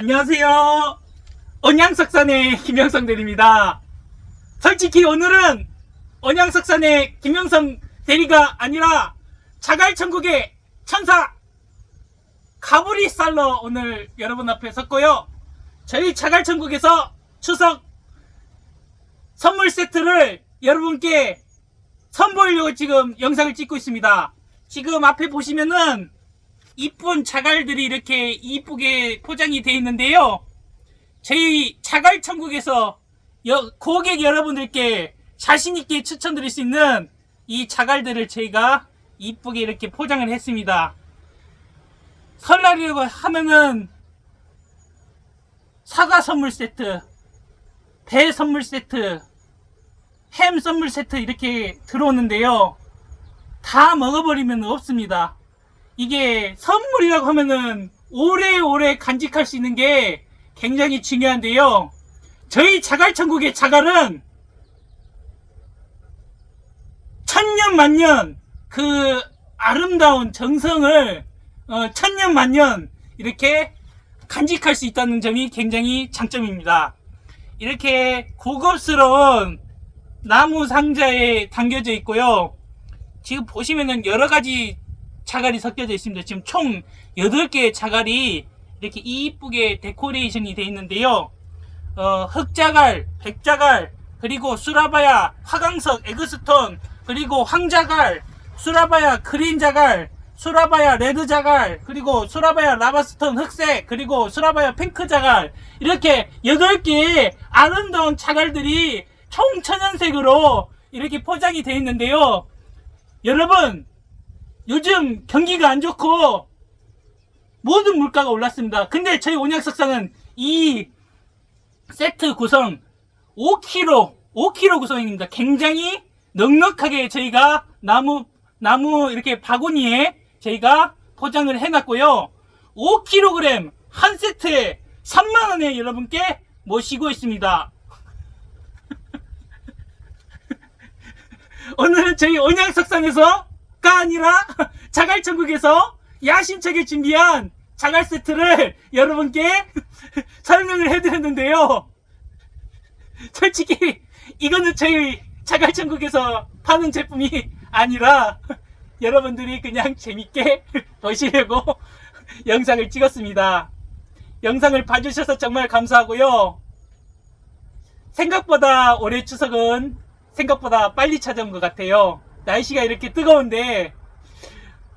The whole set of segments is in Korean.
안녕하세요. 언양석산의 김영성 대리입니다. 솔직히 오늘은 언양석산의 김영성 대리가 아니라 자갈천국의 천사 가브리 살러 오늘 여러분 앞에 섰고요. 저희 자갈천국에서 추석 선물 세트를 여러분께 선보이려고 지금 영상을 찍고 있습니다. 지금 앞에 보시면은 이쁜 자갈들이 이렇게 이쁘게 포장이 되어 있는데요. 저희 자갈 천국에서 여- 고객 여러분들께 자신있게 추천드릴 수 있는 이 자갈들을 저희가 이쁘게 이렇게 포장을 했습니다. 설날이라고 하면은 사과 선물 세트, 배 선물 세트, 햄 선물 세트 이렇게 들어오는데요. 다 먹어버리면 없습니다. 이게 선물이라고 하면은 오래오래 간직할 수 있는 게 굉장히 중요한데요. 저희 자갈천국의 자갈은 천년 만년 그 아름다운 정성을 어, 천년 만년 이렇게 간직할 수 있다는 점이 굉장히 장점입니다. 이렇게 고급스러운 나무 상자에 담겨져 있고요. 지금 보시면은 여러 가지 자갈이 섞여져 있습니다. 지금 총 8개의 자갈이 이렇게 이쁘게 데코레이션이 되어 있는데요. 어, 흑자갈, 백자갈, 그리고 수라바야, 화강석, 에그스톤, 그리고 황자갈, 수라바야, 그린자갈, 수라바야, 레드 자갈, 그리고 수라바야, 라바스톤, 흑색, 그리고 수라바야, 핑크 자갈, 이렇게 8개의 아름다운 자갈들이 총 천연색으로 이렇게 포장이 되어 있는데요. 여러분, 요즘 경기가 안 좋고 모든 물가가 올랐습니다. 근데 저희 온양석상은 이 세트 구성 5kg, 5kg 구성입니다. 굉장히 넉넉하게 저희가 나무, 나무 이렇게 바구니에 저희가 포장을 해놨고요. 5kg 한 세트에 3만원에 여러분께 모시고 있습니다. 오늘은 저희 온양석상에서 가 아니라 자갈천국에서 야심차게 준비한 자갈 세트를 여러분께 설명을 해드렸는데요. 솔직히 이거는 저희 자갈천국에서 파는 제품이 아니라 여러분들이 그냥 재밌게 보시려고 영상을 찍었습니다. 영상을 봐주셔서 정말 감사하고요. 생각보다 올해 추석은 생각보다 빨리 찾아온 것 같아요. 날씨가 이렇게 뜨거운데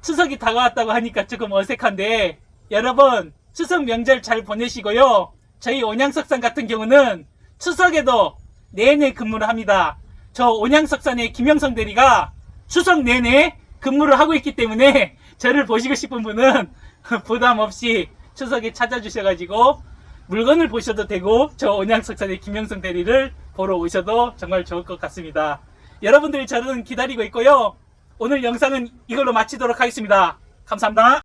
추석이 다가왔다고 하니까 조금 어색한데 여러분 추석 명절 잘 보내시고요. 저희 온양석산 같은 경우는 추석에도 내내 근무를 합니다. 저 온양석산의 김영성 대리가 추석 내내 근무를 하고 있기 때문에 저를 보시고 싶은 분은 부담 없이 추석에 찾아주셔가지고 물건을 보셔도 되고 저 온양석산의 김영성 대리를 보러 오셔도 정말 좋을 것 같습니다. 여러분들이 저는 기다리고 있고요. 오늘 영상은 이걸로 마치도록 하겠습니다. 감사합니다.